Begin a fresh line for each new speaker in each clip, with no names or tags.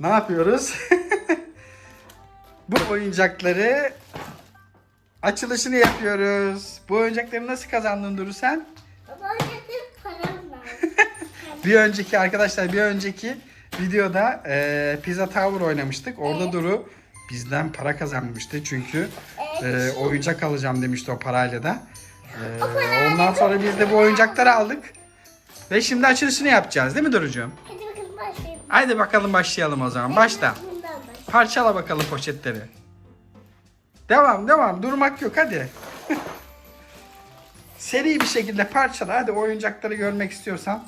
ne yapıyoruz? Bu oyuncakları açılışını yapıyoruz. Bu oyuncakları nasıl kazandın Duru sen?
Baba ödedim param var.
Bir önceki arkadaşlar bir önceki videoda e, Pizza Tower oynamıştık. Orada
Evet.
Duru bizden para kazanmıştı. Çünkü
Evet.
e, oyuncak alacağım demişti o parayla da. E, ondan sonra biz de bu oyuncakları aldık. Ve şimdi açılışını yapacağız değil mi Duru'cuğum? Haydi bakalım başlayalım o zaman. Başla. Parçala bakalım poşetleri. Devam devam durmak yok hadi. Seri bir şekilde parçala hadi oyuncakları görmek istiyorsan.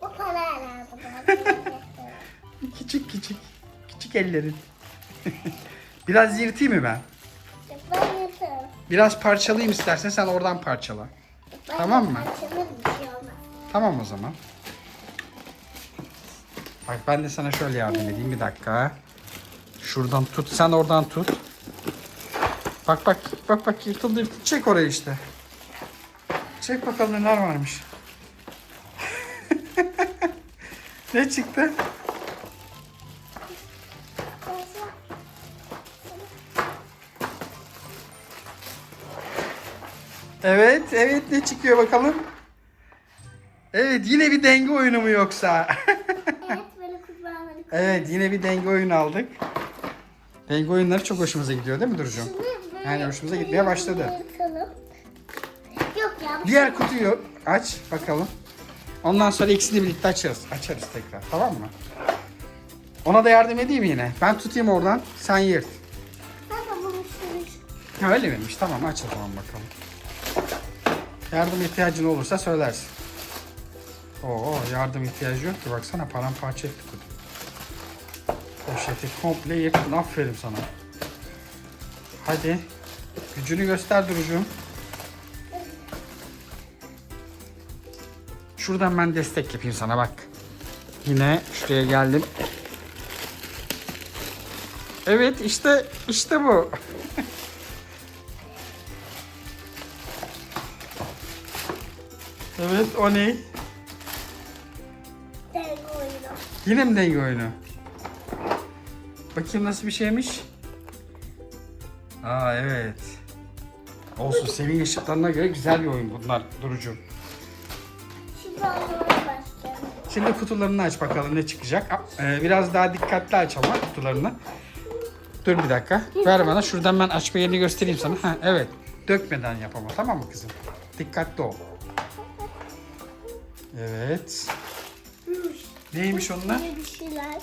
Bu baba.
Küçük küçük. Küçük ellerin. Biraz yırtayım mı ben?
Ben yaparım.
Biraz parçalayayım istersen sen oradan parçala.
Ben
Tamam mı?
parçalarım.
Tamam o zaman. Bak ben de sana şöyle yardım edeyim bir dakika. Şuradan tut sen oradan tut. Bak bak bak bak yırtıldı. Çek orayı işte. Çek bakalım neler varmış. ne çıktı? Evet evet ne çıkıyor bakalım. Evet yine bir denge oyunu mu yoksa?
Evet böyle kurbağaları
evet yine bir denge oyunu aldık. Denge oyunları çok hoşumuza gidiyor değil mi Duru'cum?
Böyle
Yani hoşumuza gitmeye başladı.
Yok ya.
Diğer kutuyu aç bakalım. Ondan sonra ikisini birlikte açarız. Açarız tekrar tamam mı? Ona da yardım edeyim yine. Ben tutayım oradan sen yırt.
De bunu.
Ha öyle miymiş? Tamam aç o zaman bakalım. Yardım ihtiyacın olursa söylersin. Oo yardım ihtiyacı yok ki baksana paramparça ettik kutu. Poşeti komple yırttın aferin sana. Hadi gücünü göster Duru'cum. Şuradan ben destek yapayım sana bak. Yine şuraya geldim. Evet işte işte bu. Evet o ne? Yine mi denge oyunu? Bakayım nasıl bir şeymiş? Aa evet. Olsun senin ışıklarına göre güzel bir oyun bunlar Durucu.
Şimdi oynamaya başlayalım.
Şimdi kutularını aç bakalım ne çıkacak. Ee, biraz daha dikkatli aç ama kutularını. Dur bir dakika. Ver bana. Şuradan ben açma yerini göstereyim sana. Ha, evet. Dökmeden yap ama tamam mı kızım? Dikkatli ol. Evet. Neymiş onlar?
Böyle bir şeyler.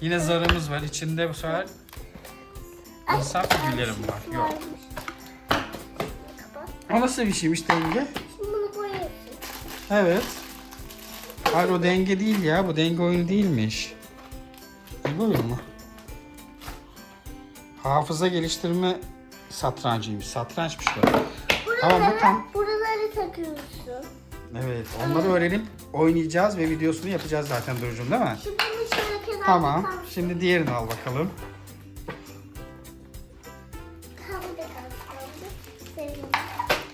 Yine zarımız var. İçinde bu sefer insan figürlerim var. Yok. O nasıl bir şeymiş denge?
Şimdi bunu boyuyorsun.
Evet. Hayır o denge değil ya. Bu denge oyunu değilmiş. Ne oyun mu? Hafıza geliştirme satrancıymış. Satrançmış bu. Tamam bu tam.
buraları takıyorsun.
Evet. Onları öğrenip oynayacağız ve videosunu yapacağız zaten Duru'cum değil mi?
Şimdi bunu şöyle kenarda
Tamam.
kalsın.
Şimdi diğerini al bakalım.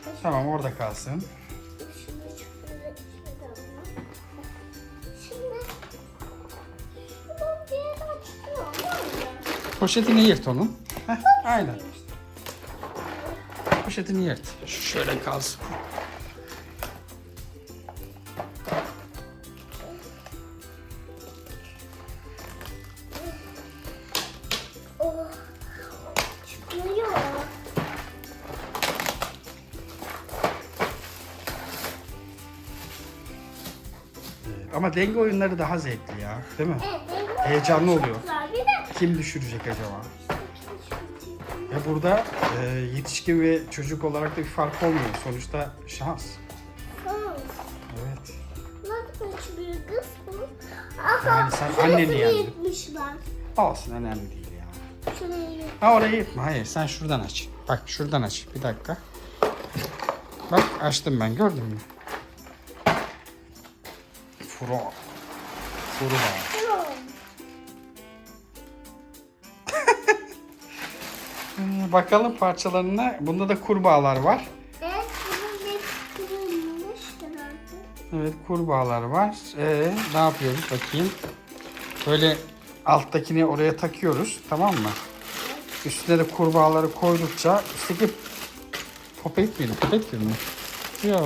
Da.
Tamam orada kalsın.
Şunu şöyle. Şimdi bir.
Poşetini yırt onun. Heh, aynen. Poşetini yırt. Şu şöyle kalsın. Ama denge oyunları daha zevkli ya. Değil mi?
Evet,
Heyecanlı oluyor.
var. Bir de
Kim düşürecek acaba? Ve burada e, yetişkin ve çocuk olarak da bir fark olmuyor. Sonuçta şans.
Tamam.
Evet.
Nasıl açılıyor kız bu? Aha,
Yani sen
şurasını
anneni yendin.
yırtmışlar.
Olsun önemli değil ya.
Şurayı
Ha orayı yırtma. Hayır sen şuradan aç. Bak şuradan aç. Bir dakika. Bak açtım ben gördün mü? Var.
Tamam.
Hmm, Bakalım parçalarına. Bunda da kurbağalar var.
Evet, bunun ne kırılmış herhalde.
Evet kurbağalar var. Ee, ne yapıyoruz bakayım. Böyle alttakini oraya takıyoruz tamam mı? Üstüne de kurbağaları koydukça üstteki popet miydi? Popet gibi mi? Yok.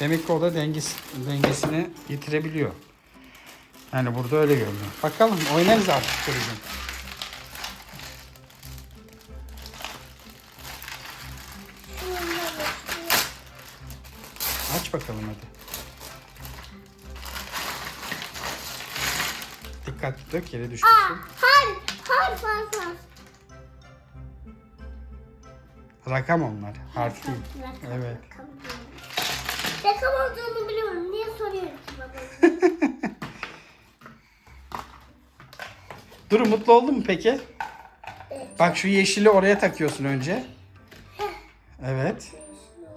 Demek ki o da dengesi, dengesini yitirebiliyor. Yani burada öyle görünüyor. Bakalım oynarız artık turizm. Aç bakalım hadi. Dikkatli dök yere düşmesin.
harf, harf, harf.
Rakam onlar. Harf değil. Evet.
Rakam olduğunu biliyorum. Niye soruyorum ki baba?
Duru mutlu oldun mu peki?
Evet.
Bak şu yeşili oraya takıyorsun önce. Evet.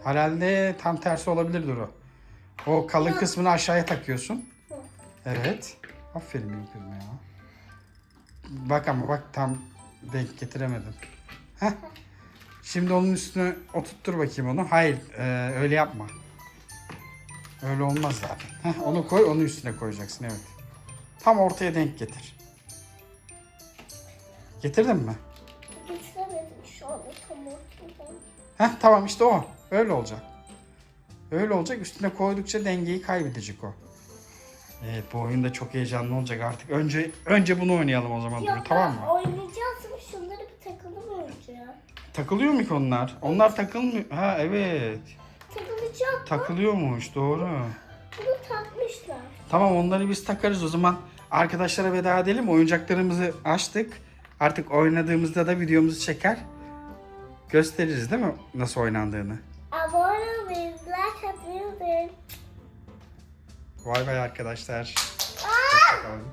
Herhalde tam tersi olabilir Duru. O kalın kısmını aşağıya takıyorsun. Evet. Aferin benim kızım ya. Bak ama bak tam denk getiremedim. Heh. Şimdi onun üstüne oturttur bakayım onu. Hayır e, öyle yapma. Öyle olmaz zaten. Heh, onu koy onun üstüne koyacaksın evet. Tam ortaya denk getir. Getirdin mi?
Geçiremedim şu anda tam ortadan.
Heh tamam işte o. Öyle olacak. Öyle olacak. Üstüne koydukça dengeyi kaybedecek o. Evet bu oyun da çok heyecanlı olacak artık. Önce önce bunu oynayalım o zaman Duru tamam mı?
oynayacağız ama şunları bir takalım önce.
Takılıyor mu ki onlar? Onlar takılmıyor. Ha evet.
Takılacak.
Takılıyormuş doğru.
Bunu takmışlar.
Tamam onları biz takarız o zaman. Arkadaşlara veda edelim. Oyuncaklarımızı açtık. Artık oynadığımızda da videomuzu çeker. Gösteririz değil mi nasıl oynandığını?
Abone olmayı, like atmayı unutmayın.
Vay vay arkadaşlar. Hoşçakalın.